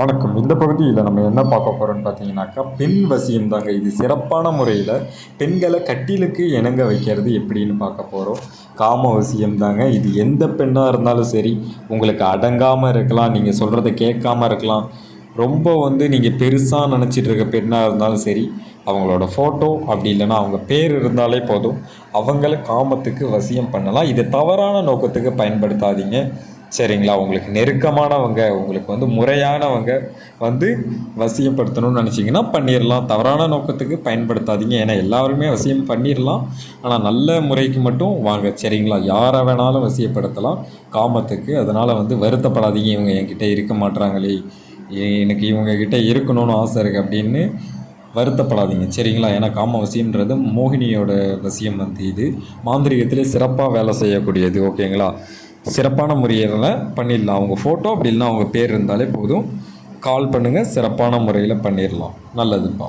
வணக்கம். இந்த பகுதியில் நம்ம என்ன பார்க்க போகிறோம்னு பார்த்தீங்கன்னாக்கா பெண் வசியம் தாங்க. இது சிறப்பான முறையில் பெண்களை கட்டிலுக்கு இணங்க வைக்கிறது எப்படின்னு பார்க்க போகிறோம் காம வசியம் தாங்க. இது எந்த பெண்ணாக இருந்தாலும் சரி உங்களுக்கு அடங்காமல் இருக்கலாம் நீங்கள் சொல்கிறத கேட்காம இருக்கலாம். ரொம்ப வந்து நீங்கள் பெருசாக நினச்சிட்டு இருக்க பெண்ணாக இருந்தாலும் சரி அவங்களோட ஃபோட்டோ அப்படி இல்லைன்னா அவங்க பேர் இருந்தாலே போதும். அவங்கள காமத்துக்கு வசியம் பண்ணலாம். இதை தவறான நோக்கத்துக்கு பயன்படுத்தாதீங்க. சரிங்களா? உங்களுக்கு நெருக்கமானவங்க உங்களுக்கு வந்து முறையானவங்க வந்து வசியப்படுத்தணும்னு நினச்சிங்கன்னா பண்ணிடலாம் தவறான நோக்கத்துக்கு பயன்படுத்தாதீங்க. ஏன்னா எல்லாருமே வசியம் பண்ணிடலாம் ஆனால் நல்ல முறைக்கு மட்டும் வாங்க. சரிங்களா? யாரை வேணாலும் வசியப்படுத்தலாம். காமத்துக்கு. அதனால் வந்து வருத்தப்படாதீங்க. இவங்க என்கிட்ட இருக்க மாட்றாங்களே. எனக்கு இவங்கக்கிட்ட இருக்கணும்னு ஆசை இருக்குது அப்படின்னு வருத்தப்படாதீங்க. சரிங்களா? ஏன்னா காம வசியம்ன்றது மோகினியோட வசியம் வந்து இது. மாந்திரிகத்திலே சிறப்பாக வேலை செய்யக்கூடியது. ஓகேங்களா? சிறப்பான முறையில் பண்ணிடலாம். அவங்க ஃபோட்டோ அப்படி இல்லைன்னா அவங்க பேர் இருந்தாலே போதும். கால் பண்ணுங்கள் சிறப்பான முறையில் பண்ணிடலாம். நல்லதுப்பா.